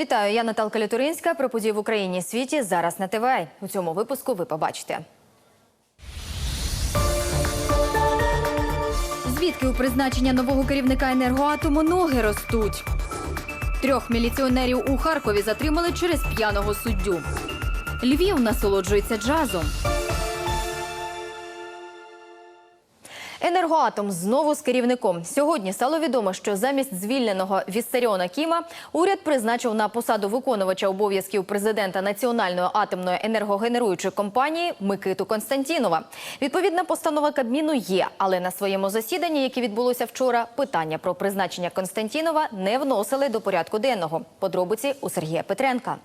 Вітаю, я Наталка Літуринська. Про події в Україні і світі зараз на ТВ. У цьому випуску ви побачите. Звідки у призначення нового керівника енергоатому ноги ростуть? Трьох міліціонерів у Харкові затримали через п'яного суддю. Львів насолоджується джазом. Енергоатом знову з керівником. Сьогодні стало відомо, що замість звільненого Віссаріона Кіма уряд призначив на посаду виконувача обов'язків президента Національної атомної енергогенеруючої компанії Микиту Константінова. Відповідна постанова Кабміну є, але на своєму засіданні, яке відбулося вчора, питання про призначення Константінова не вносили до порядку денного. Подробиці у Сергія Петренка.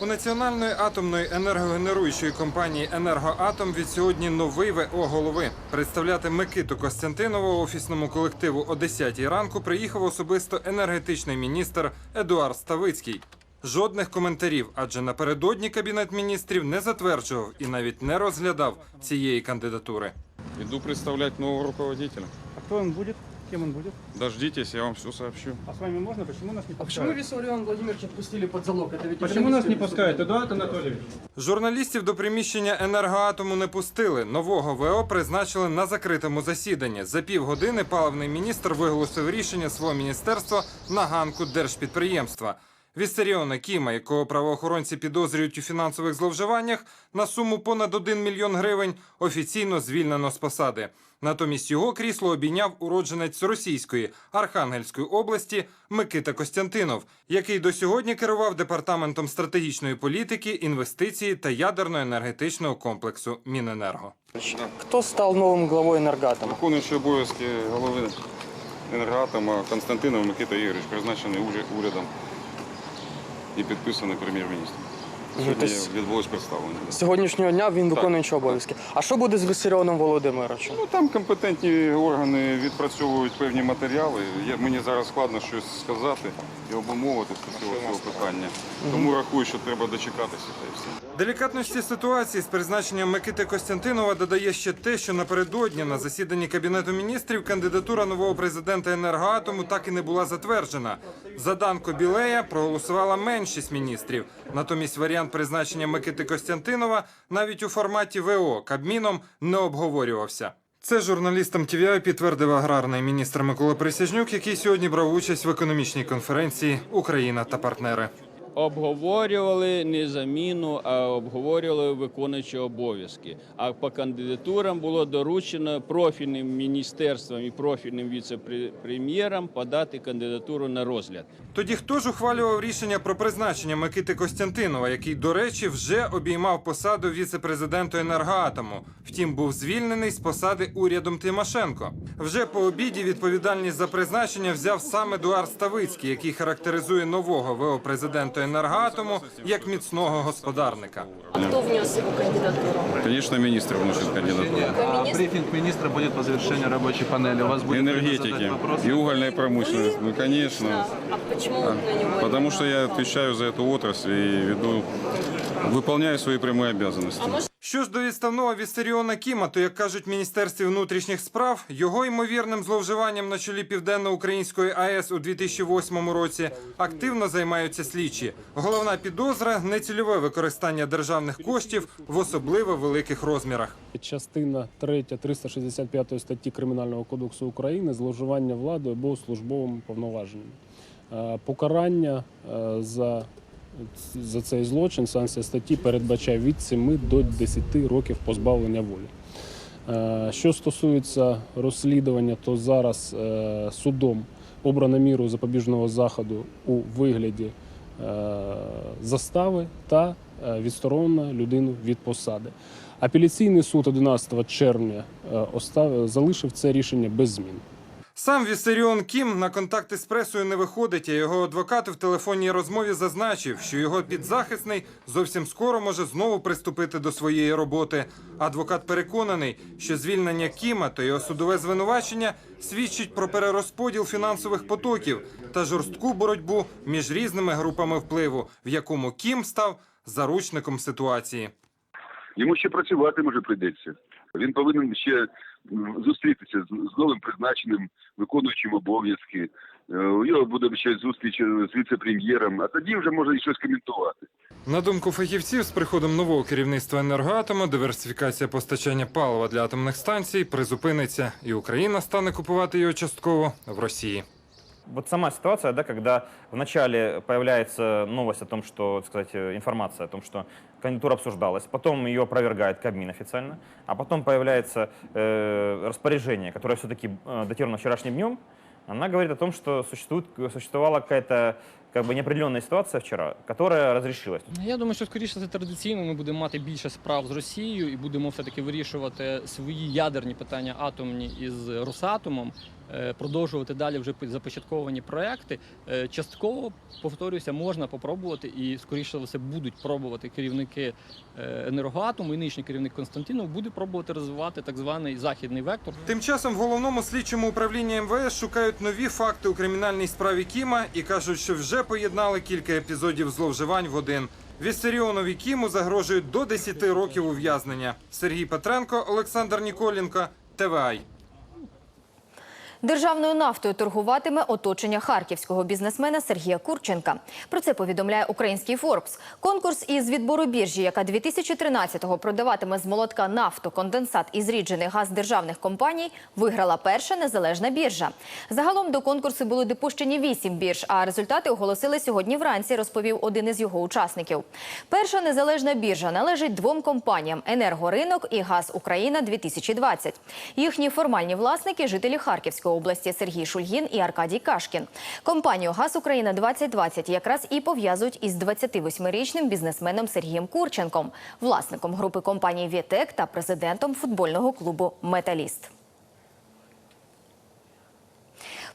У національної атомної енергогенеруючої компанії Енергоатом від сьогодні новий ВО голови. Представляти Микиту Костянтинова офісному колективу о 10 ранку приїхав особисто енергетичний міністр Едуард Ставицький. Жодних коментарів, адже напередодні кабінет міністрів не затверджував і навіть не розглядав цієї кандидатури. Иду представлять нового руководителя. А кто он будет? Кем он будет? Дождитесь, я вам все сообщу. А с вами можно? Почему нас не А почему пускают? Виссариона Владимировича отпустили под залог? Это ведь Почему нас не экономическое пускают? Эдуард Анатольевич. Журналістів до приміщення енергоатому не пустили. Нового ВО призначили на закритому засіданні. За півгодини паливний міністр виголосив рішення свого міністерства на ганку держпідприємства. Віссаріона Кіма, якого правоохоронці підозрюють у фінансових зловживаннях, на суму понад 1 мільйон гривень офіційно звільнено з посади. Натомість його крісло обійняв уродженець російської Архангельської області Микита Костянтинов, який до сьогодні керував департаментом стратегічної політики, інвестиції та ядерно-енергетичного комплексу Міненерго. Кто стал новым главой энергатома? Виконуючий обов'язки голови енергоатома Константинов Микита Ігорович, призначений уря- урядом і підписаний прем'єр-міністром. Сьогодні то відбулось представлення. З сьогоднішнього дня він виконуючий обов'язки. А що буде з Виссаріоном Володимировичем? Ну там компетентні органи відпрацьовують певні матеріали. Я, мені зараз складно щось сказати і обумовити з цього, цього питання. Тому рахую, що треба дочекатися та і все. Делікатності ситуації з призначенням Микити Костянтинова додає ще те, що напередодні на засіданні кабінету міністрів кандидатура нового президента енергоатому так і не була затверджена. За Данко Білея проголосувала меншість міністрів. Натомість варіант призначення Микити Костянтинова навіть у форматі ВО Кабміном не обговорювався. Це журналістам TVI підтвердив аграрний міністр Микола Присяжнюк, який сьогодні брав участь в економічній конференції Україна та партнери. Обговорювали не заміну, а обговорювали виконуючі обов'язки. А по кандидатурам було доручено профільним міністерствам і профільним віце-прем'єрам подати кандидатуру на розгляд. Тоді хто ж ухвалював рішення про призначення Микити Костянтинова, який, до речі, вже обіймав посаду віце-президенту енергоатому. Втім, був звільнений з посади урядом Тимошенко. Вже по обіді відповідальність за призначення взяв сам Едуард Ставицький, який характеризує нового ВО президента енергоатому як міцного господарника. Кто внес его кандидатуру? Звісно, міністр вносить кандидатуру. Министр? Брифинг министра будет по завершению рабочей панели. У вас будет время Энергетики задать вопросы. и угольной промышленности. Ну, конечно. А почему на него? Потому что я отвечаю за эту отрасль и веду, выполняю свои прямые обязанности. Що ж до відставного Віссаріона Кіма, то як кажуть міністерстві внутрішніх справ, його ймовірним зловживанням на чолі південно-української АЕС у 2008 році активно займаються слідчі. Головна підозра нецільове використання державних коштів в особливо великих розмірах. Частина 3 365 статті Кримінального кодексу України зловживання владою або службовими повноваженнями. Е, Покарання е, за, за цей злочин санкція статті передбачає від 7 до 10 років позбавлення волі. Е, Що стосується розслідування, то зараз е, судом обрано міру запобіжного заходу у вигляді е, застави та відсторонено людину від посади. Апеляційний суд 11 червня залишив це рішення без змін. Сам Віссаріон Кім на контакти з пресою не виходить, а його адвокат в телефонній розмові зазначив, що його підзахисний зовсім скоро може знову приступити до своєї роботи. Адвокат переконаний, що звільнення Кіма та його судове звинувачення свідчить про перерозподіл фінансових потоків та жорстку боротьбу між різними групами впливу, в якому Кім став заручником ситуації. Йому ще працювати може прийдеться. Він повинен ще зустрітися з, з новим призначеним виконуючим обов'язки Е, У нього буде ще зустріч е, з віце-прем'єром, а тоді вже можна і щось коментувати. На думку фахівців, з приходом нового керівництва енергоатому диверсифікація постачання палива для атомних станцій призупиниться, і Україна стане купувати його частково в Росії. Вот сама ситуация, да, когда вначале появляется новость о том, что, так сказать, э, информация о том, что кандидатура обсуждалась, потом ее опровергает Кабмин официально, а потом появляется э, распоряжение, которое все-таки э, датировано вчерашним днем, она говорит о том, что существует, существовала какая-то как бы неопределенная ситуация вчера, которая разрешилась. Я думаю, що скоріше це традиційно ми будемо мати більше справ з Росією і будемо все-таки вирішувати свої ядерні питання атомні із Росатомом, е, продовжувати далі вже започатковані проекти. Е, Частково, повторюся, можна попробувати і скоріше все будуть пробувати керівники е, енергоатому і нинішній керівник Константинов буде пробувати розвивати так званий західний вектор. Тим часом в головному слідчому управлінні МВС шукають нові факти у кримінальній справі Кіма і кажуть, що вже поєднали кілька епізодів зловживань в один. Віссаріонові Кіму загрожують до 10 років ув'язнення. Сергій Петренко, Олександр Ніколінко, ТВАЙ. Державною нафтою торгуватиме оточення харківського бізнесмена Сергія Курченка. Про це повідомляє український Форбс. Конкурс із відбору біржі, яка 2013-го продаватиме з молотка нафту, конденсат і зріджений газ державних компаній, виграла перша незалежна біржа. Загалом до конкурсу були допущені вісім бірж, а результати оголосили сьогодні вранці, розповів один із його учасників. Перша незалежна біржа належить двом компаніям «Енергоринок» і «Газ Україна-2020». Їхні формальні власники – жителі Області Сергій Шульгін і Аркадій Кашкін. Компанію «Газ Україна-2020» якраз і пов'язують із 28-річним бізнесменом Сергієм Курченком, власником групи компаній «Вітек» та президентом футбольного клубу «Металіст».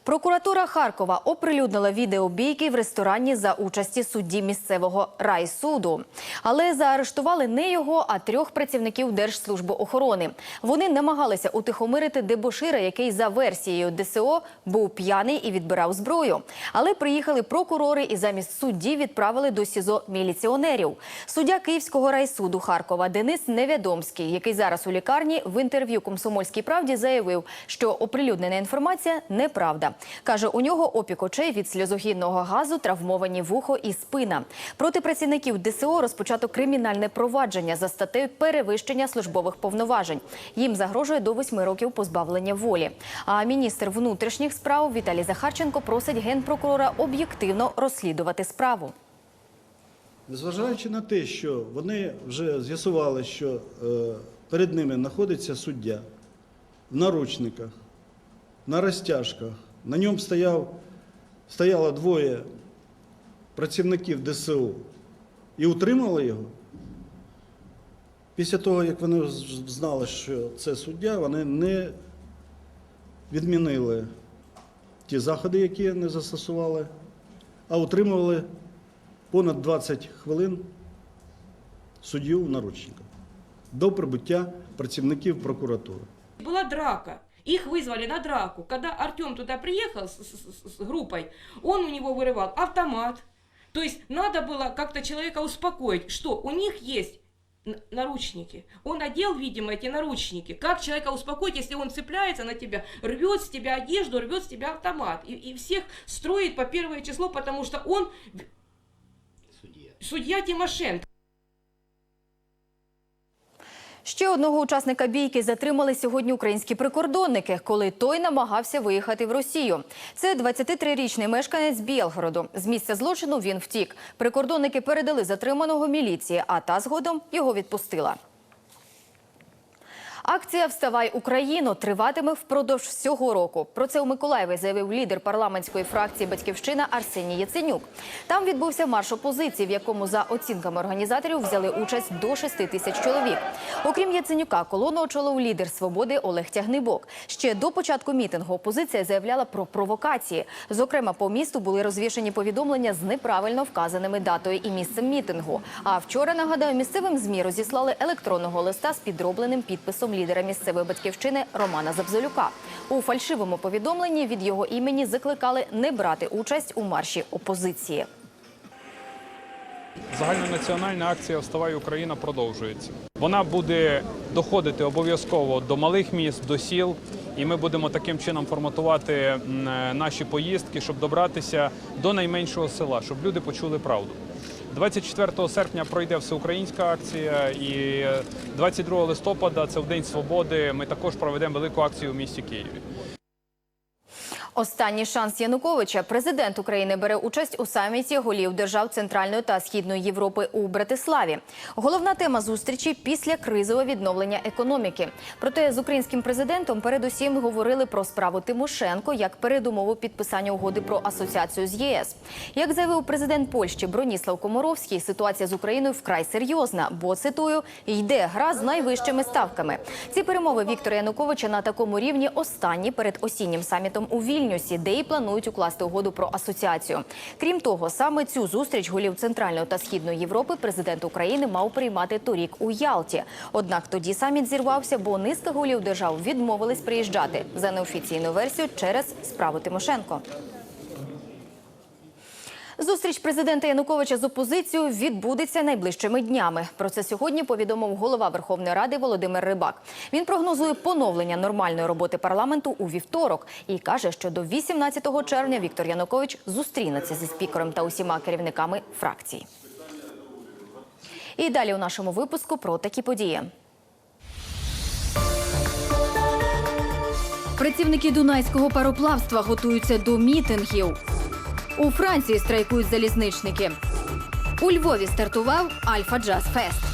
Прокуратура Харкова оприлюднила відео бійки в ресторані за участі судді місцевого райсуду. Але заарештували не його, а трьох працівників Держслужби охорони. Вони намагалися утихомирити дебошира, який за версією ДСО був п'яний і відбирав зброю. Але приїхали прокурори і замість судді відправили до СІЗО міліціонерів. Суддя Київського райсуду Харкова Денис Невідомський, який зараз у лікарні, в інтерв'ю «Комсомольській правді» заявив, що оприлюднена інформація неправда. Каже, у нього опік очей від сльозогінного газу, травмовані вухо і спина. Проти працівників ДСО розпочато кримінальне провадження за статтею перевищення службових повноважень. Їм загрожує до восьми років позбавлення волі. А міністр внутрішніх справ Віталій Захарченко просить генпрокурора об'єктивно розслідувати справу. Незважаючи на те, що вони вже з'ясували, що е, перед ними знаходиться суддя в наручниках, на розтяжках, на ньому стояв, стояло двоє працівників ДСУ і утримали його. Після того, як вони знали, що це суддя, вони не відмінили ті заходи, які не застосували, а утримували понад 20 хвилин суддю в наручниках до прибуття працівників прокуратури. Была драка. Их вызвали на драку. Когда Артем туда приехал с, с- с группой, он у него вырывал автомат. То есть надо было как-то человека успокоить, что у них есть наручники. Он одел, видимо, эти наручники. Как человека успокоить, если он цепляется на тебя, рвет с тебя одежду, рвет с тебя автомат. И, и всех строит по первое число, потому что он судья, судья Тимошенко. Ще одного учасника бійки затримали сьогодні українські прикордонники, коли той намагався виїхати в Росію. Це 23-річний мешканець Білгороду. З місця злочину він втік. Прикордонники передали затриманого міліції, а та згодом його відпустила. Акція Вставай Україно триватиме впродовж всього року. Про це у Миколаєві заявив лідер парламентської фракції Батьківщина Арсеній Яценюк. Там відбувся марш опозиції, в якому за оцінками організаторів взяли участь до 6 тисяч чоловік. Окрім Яценюка, колону очолив лідер свободи Олег Тягнибок. Ще до початку мітингу опозиція заявляла про провокації. Зокрема, по місту були розвішені повідомлення з неправильно вказаними датою і місцем мітингу. А вчора нагадаю, місцевим змі розіслали електронного листа з підробленим підписом лідера місцевої батьківщини Романа Забзолюка. У фальшивому повідомленні від його імені закликали не брати участь у марші опозиції. Загальнонаціональна акція Вставай Україна продовжується. Вона буде доходити обов'язково до малих міст, до сіл. і ми будемо таким чином форматувати е, наші поїздки, щоб добратися до найменшого села, щоб люди почули правду. 24 серпня пройде всеукраїнська акція, і 22 листопада, це в День Свободи, ми також проведемо велику акцію в місті Києві. Останній шанс Януковича. Президент України бере участь у саміті голів держав Центральної та Східної Європи у Братиславі. Головна тема зустрічі після кризового відновлення економіки. Проте з українським президентом передусім говорили про справу Тимошенко як передумову підписання угоди про асоціацію з ЄС. Як заявив президент Польщі Броніслав Комаровський, ситуація з Україною вкрай серйозна, бо цитую йде гра з найвищими ставками. Ці перемови Віктора Януковича на такому рівні останні перед осіннім самітом у Вільнюсі, де і планують укласти угоду про асоціацію. Крім того, саме цю зустріч голів Центральної та Східної Європи президент України мав приймати торік у Ялті. Однак тоді саміт зірвався, бо низка голів держав відмовились приїжджати за неофіційну версію через справу Тимошенко. Зустріч президента Януковича з опозицією відбудеться найближчими днями. Про це сьогодні повідомив голова Верховної Ради Володимир Рибак. Він прогнозує поновлення нормальної роботи парламенту у вівторок і каже, що до 18 червня Віктор Янукович зустрінеться зі спікером та усіма керівниками фракцій. І далі у нашому випуску про такі події. Працівники Дунайського пароплавства готуються до мітингів. У Франції страйкують залізничники. У Львові стартував Альфа Джаз Фест.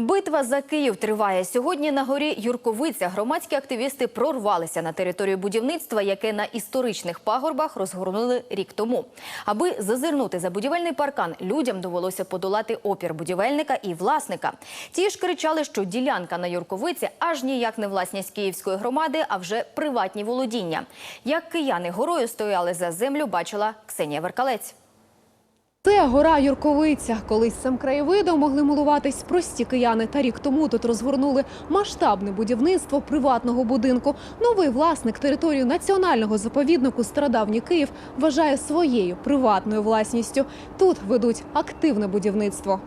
Битва за Київ триває сьогодні. На горі Юрковиця громадські активісти прорвалися на територію будівництва, яке на історичних пагорбах розгорнули рік тому. Аби зазирнути за будівельний паркан, людям довелося подолати опір будівельника і власника. Ті ж кричали, що ділянка на Юрковиці аж ніяк не власність київської громади, а вже приватні володіння. Як кияни горою стояли за землю, бачила Ксенія Веркалець. Це гора Юрковиця. Колись цим краєвидом могли милуватись прості кияни. Та рік тому тут розгорнули масштабне будівництво приватного будинку. Новий власник територію національного заповіднику Стародавній Київ вважає своєю приватною власністю. Тут ведуть активне будівництво.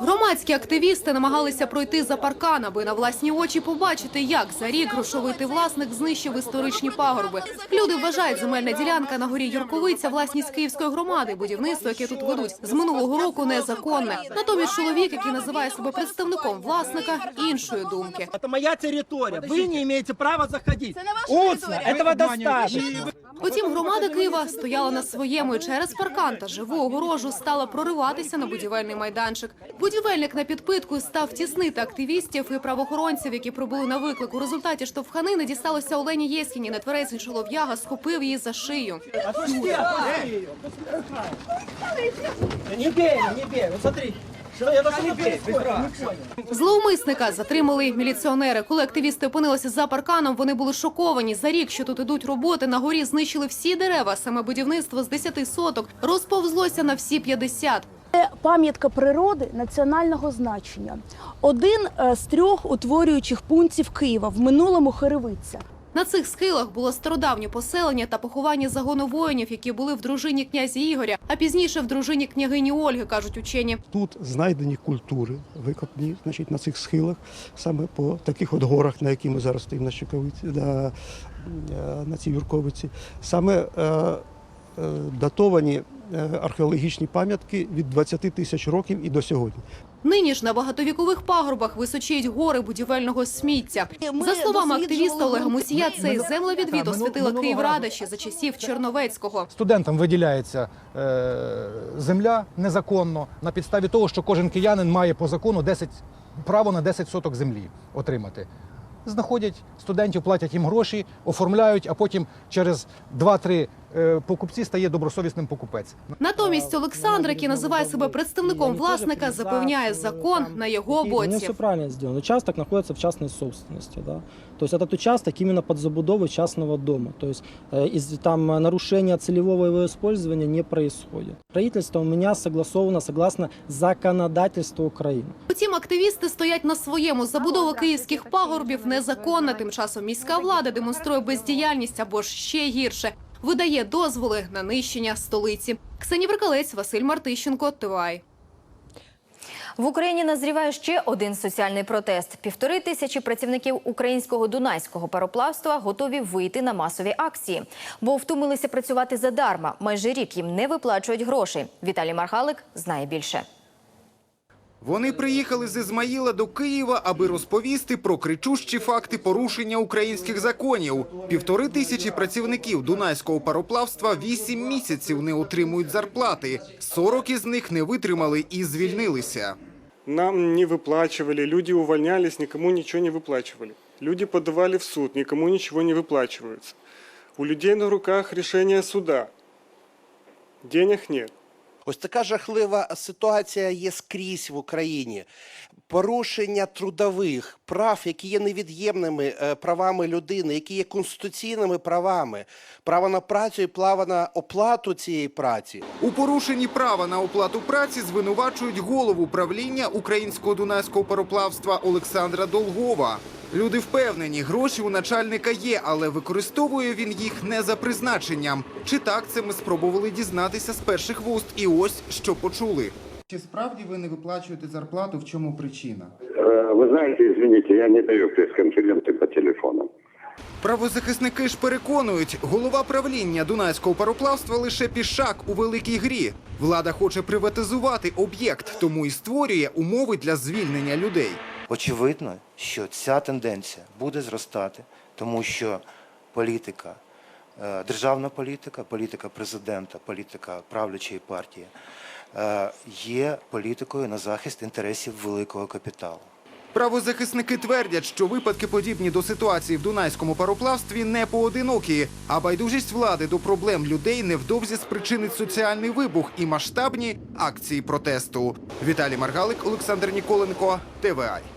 Громадські активісти намагалися пройти за паркан, аби на власні очі побачити, як за рік грошовитий власник знищив історичні пагорби. Люди вважають, земельна ділянка на горі Юрковиця власність київської громади. Будівництво, яке тут ведуть з минулого року, незаконне. Натомість чоловік, який називає себе представником власника, іншої думки. Это моя территория. Вы не имеете права заходить. Устно. Этого достаточно. Утім, громада Києва стояла на своєму і через паркан та живу огорожу стала прориватися на будівельний майданчик. Будівельник на підпитку став тіснити активістів і правоохоронців, які прибули на виклик. У результаті штовханини дісталося Олені Єскіні. Нетверезий чолов'яга схопив її за шию. Не бей, бей. Вот смотри. Зловмисника затримали міліціонери. Коли активісти опинилися за парканом, вони були шоковані. За рік, що тут ідуть роботи, на горі знищили всі дерева. Саме будівництво з 10 соток розповзлося на всі 50. Це пам'ятка природи національного значення. Один е, з трьох утворюючих пунктів Києва в минулому Херевиця. На цих схилах було стародавнє поселення та поховання загону воїнів, які були в дружині князя Ігоря, а пізніше в дружині княгині Ольги, кажуть учені. Тут знайдені культури, викопні значить, на цих схилах, саме по таких от горах, на які ми зараз стоїмо на Щековиці, на, е, на цій Юрковиці. Саме е, е, датовані археологічні пам'ятки від 20 тисяч років і до сьогодні. Нині ж на багатовікових пагорбах височіють гори будівельного сміття. За словами активіста Олега Мусія, цей землевідвід освітила Київрада ще за часів Черновецького. Студентам виділяється е, земля незаконно на підставі того, що кожен киянин має по закону 10, право на 10 соток землі отримати. Знаходять студентів, платять їм гроші, оформляють, а потім через 2-3 е, покупці стає добросовісним покупець. Натомість Олександр, який називає себе представником власника, запевняє закон на його Не боці. все правильно сделано. Участок находится в частной собственности, да. То есть этот участок именно под забудовой частного дома. То есть э, из, там э, нарушения целевого его использования не происходит. Строительство у меня согласовано согласно законодательству Украины. Утім, активісти стоять на своєму. Забудова київських пагорбів незаконна. Тим часом міська влада демонструє бездіяльність або ж ще гірше. Видає дозволи на нищення столиці. Ксенія Веркалець, Василь Мартищенко, ТВАЙ. В Україні назріває ще один соціальний протест. Півтори тисячі працівників українського дунайського пароплавства готові вийти на масові акції, бо втомилися працювати задарма. Майже рік їм не виплачують грошей. Віталій Мархалик знає більше. Вони приїхали з Ізмаїла до Києва, аби розповісти про кричущі факти порушення українських законів. Півтори тисячі працівників дунайського пароплавства вісім місяців не отримують зарплати. 40 із них не витримали і звільнилися. Нам не выплачивали, люди увольнялись, никому ничего не выплачивали. Люди подавали в суд, никому ничего не выплачивается. У людей на руках решение суда. Денег нет. Ось така жахлива ситуація є скрізь в Україні. Порушення трудових прав, які є невід'ємними е, правами людини, які є конституційними правами, право на працю і право на оплату цієї праці. У порушенні права на оплату праці звинувачують голову правління українського дунайського пароплавства Олександра Долгова. Люди впевнені, гроші у начальника є, але використовує він їх не за призначенням. Чи так це ми спробували дізнатися з перших вуст, і ось що почули. Чи справді ви не виплачуєте зарплату? В чому причина? Вы знаете, извините, я не даю пресс-конференции по телефону. Правозахисники ж переконують, голова правління Дунайського пароплавства лише пішак у великій грі. Влада хоче приватизувати об'єкт, тому і створює умови для звільнення людей. Очевидно, що ця тенденція буде зростати, тому що політика, е, державна політика, політика президента, політика правлячої партії е, є політикою на захист інтересів великого капіталу. Правозахисники твердять, що випадки подібні до ситуації в Дунайському пароплавстві не поодинокі, а байдужість влади до проблем людей невдовзі спричинить соціальний вибух і масштабні акції протесту. Віталій Маргалик, Олександр Ніколенко, ТВА.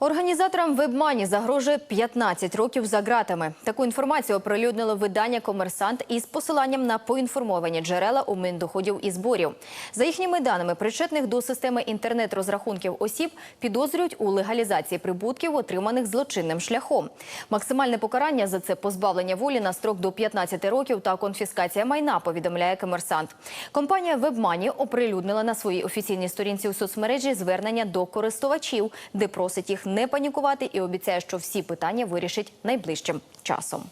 Організаторам вебмані загрожує 15 років за ґратами. Таку інформацію оприлюднило видання Комерсант із посиланням на поінформовані джерела у Міндоходів і зборів. За їхніми даними, причетних до системи інтернет-розрахунків осіб підозрюють у легалізації прибутків, отриманих злочинним шляхом. Максимальне покарання за це позбавлення волі на строк до 15 років та конфіскація майна. Повідомляє Комерсант. Компанія Вебмані оприлюднила на своїй офіційній сторінці у соцмережі звернення до користувачів, де просить їх не панікувати і обіцяє, що всі питання вирішить найближчим часом.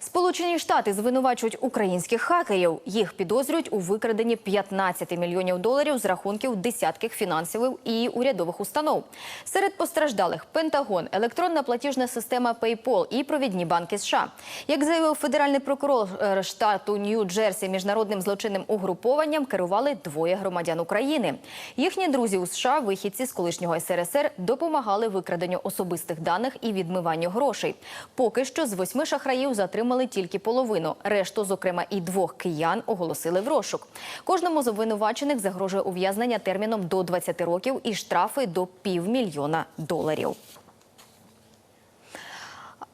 Сполучені Штати звинувачують українських хакерів. Їх підозрюють у викраденні 15 мільйонів доларів з рахунків десятків фінансових і урядових установ. Серед постраждалих Пентагон, електронна платіжна система PayPal і провідні банки США. Як заявив федеральний прокурор е, штату Нью-Джерсі, міжнародним злочинним угрупованням керували двоє громадян України. Їхні друзі у США, вихідці з колишнього СРСР, допомагали викраденню особистих даних і відмиванню грошей. Поки що з восьми шахраїв затримали тільки половину. Решту, зокрема, і двох киян оголосили в розшук. Кожному з обвинувачених загрожує ув'язнення терміном до 20 років і штрафи до півмільйона доларів.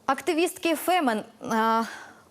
Активістки Фемен. а,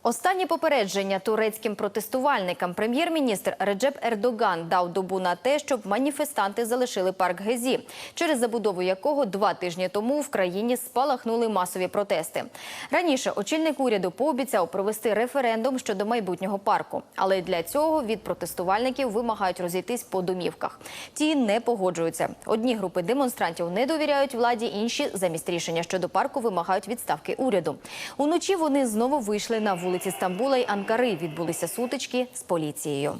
Останні попередження турецьким протестувальникам прем'єр-міністр Реджеп Ердоган дав добу на те, щоб маніфестанти залишили парк Гезі, через забудову якого два тижні тому в країні спалахнули масові протести. Раніше очільник уряду пообіцяв провести референдум щодо майбутнього парку, але для цього від протестувальників вимагають розійтись по домівках. Ті не погоджуються. Одні групи демонстрантів не довіряють владі, інші замість рішення щодо парку вимагають відставки уряду. Уночі вони знову вийшли на вулиці Стамбула й Анкари. Відбулися сутички з поліцією.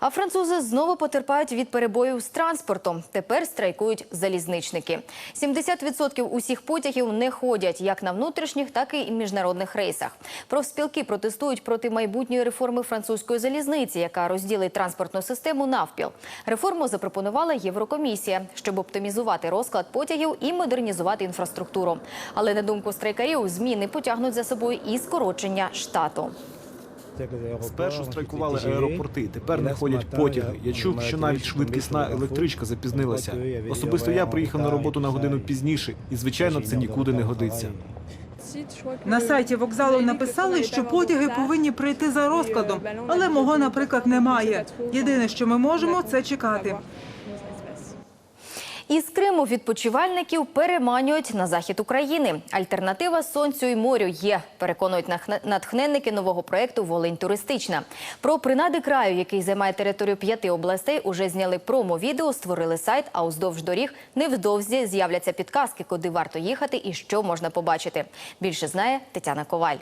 А французи знову потерпають від перебоїв з транспортом. Тепер страйкують залізничники. 70% усіх потягів не ходять як на внутрішніх, так і міжнародних рейсах. Профспілки протестують проти майбутньої реформи французької залізниці, яка розділить транспортну систему навпіл. Реформу запропонувала Єврокомісія, щоб оптимізувати розклад потягів і модернізувати інфраструктуру. Але на думку страйкарів, зміни потягнуть за собою і скорочення штату. Спершу страйкували аеропорти, тепер не ходять потяги. Я чув, що навіть швидкісна електричка запізнилася. Особисто я приїхав на роботу на годину пізніше, і звичайно, це нікуди не годиться. На сайті вокзалу написали, що потяги повинні прийти за розкладом, але мого, наприклад, немає. Єдине, що ми можемо, це чекати. Із Криму відпочивальників переманюють на захід України. Альтернатива сонцю і морю є, переконують натхненники нового проєкту Волинь туристична. Про принади краю, який займає територію п'яти областей, уже зняли промо-відео, створили сайт, а уздовж доріг невдовзі з'являться підказки, куди варто їхати і що можна побачити. Більше знає Тетяна Коваль.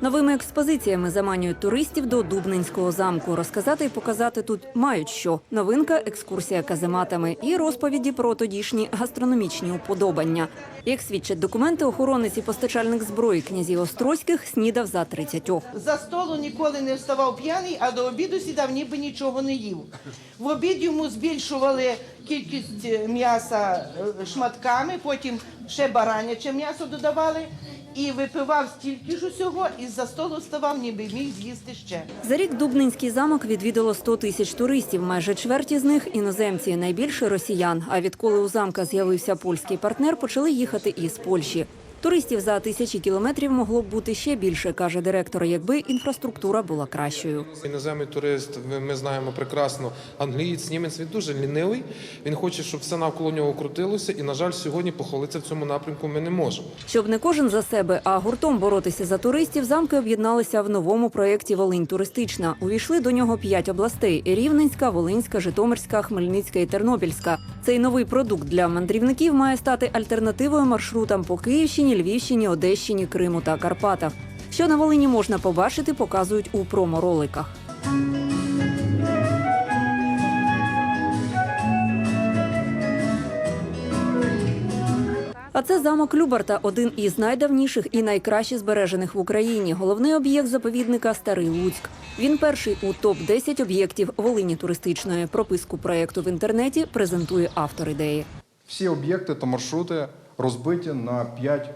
Новими експозиціями заманюють туристів до Дубнинського замку. Розказати і показати тут мають що. Новинка – екскурсія казематами і розповіді про тодішні гастрономічні уподобання. Як свідчать документи, охоронець і постачальник зброї князів Острозьких снідав за 30. За столу ніколи не вставав п'яний, а до обіду сідав, ніби нічого не їв. В обід йому збільшували кількість е, м'яса е, шматками, потім ще бараняче м'ясо додавали. І випивав стільки ж усього, і за столу ставав, ніби міг з'їсти ще. За рік Дубнинський замок відвідало 100 тисяч туристів. Майже чверті з них – іноземці, найбільше – росіян. А відколи у замка з'явився польський партнер, почали їхати із Польщі. Туристів за тисячі кілометрів могло б бути ще більше, каже директор, якби інфраструктура була кращою. Іноземний турист, ми, знаємо прекрасно, англієць, німець, він дуже лінивий. Він хоче, щоб все навколо нього крутилося. І, на жаль, сьогодні похвалитися в цьому напрямку ми не можемо. Щоб не кожен за себе, а гуртом боротися за туристів, замки об'єдналися в новому проєкті «Волинь туристична». Увійшли до нього п'ять областей – Рівненська, Волинська, Житомирська, Хмельницька і Тернопільська. Цей новий продукт для мандрівників має стати альтернативою маршрутам по Київщині, Львівщині, Одещині, Криму та Карпатах. Що на Волині можна побачити, показують у промо-роликах. А це замок Любарта, один із найдавніших і найкраще збережених в Україні. Головний об'єкт заповідника Старий Луцьк. Він перший у топ 10 об'єктів Волині туристичної. Прописку проєкту в інтернеті презентує автор ідеї. Всі об'єкти та маршрути розбиті на 5,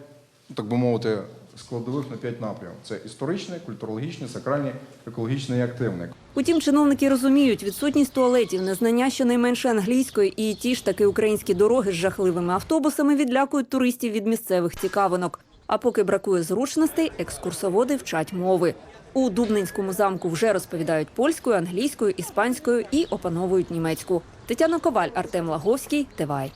так би мовити, складових на 5 напрямів. Це історичний, культурологічний, сакральний, екологічний і активний. Утім, чиновники розуміють, відсутність туалетів, незнання щонайменше англійської і ті ж таки українські дороги з жахливими автобусами відлякують туристів від місцевих цікавинок. А поки бракує зручностей, екскурсоводи вчать мови. У Дубнинському замку вже розповідають польською, англійською, іспанською і опановують німецьку. Тетяна Коваль, Артем Лаговський, Тивай.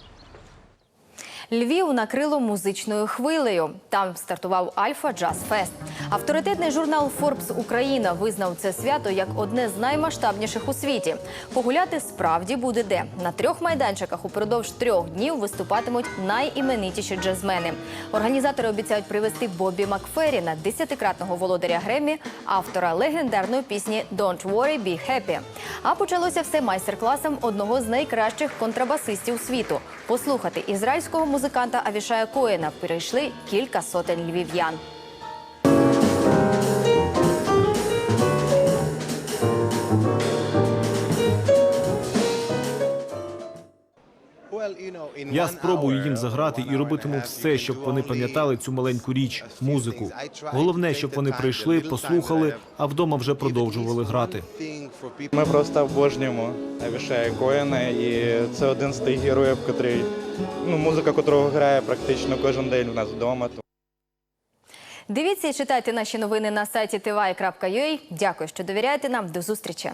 Львів накрило музичною хвилею. Там стартував Альфа Джаз Фест. Авторитетний журнал Forbes Україна визнав це свято як одне з наймасштабніших у світі. Погуляти справді буде де. На трьох майданчиках упродовж трьох днів виступатимуть найіменитіші джазмени. Організатори обіцяють привезти Бобі Макферріна, десятикратного володаря Греммі, автора легендарної пісні «Don't worry, be happy». А почалося все майстер-класом одного з найкращих контрабасистів світу. Послухати ізраїльського музиканта Авішая Коєна прийшли кілька сотень львів'ян. Я спробую їм заграти і робитиму все, щоб вони пам'ятали цю маленьку річ, музику. Головне, щоб вони прийшли, послухали, а вдома вже продовжували грати. Ми просто обожнюємо Авішая Коїна, і це один з тих героїв, котрий, ну, музика, котрого грає практично кожен день у нас вдома. Дивіться і читайте наші новини на сайті tv.ua. Дякую, що довіряєте нам. До зустрічі.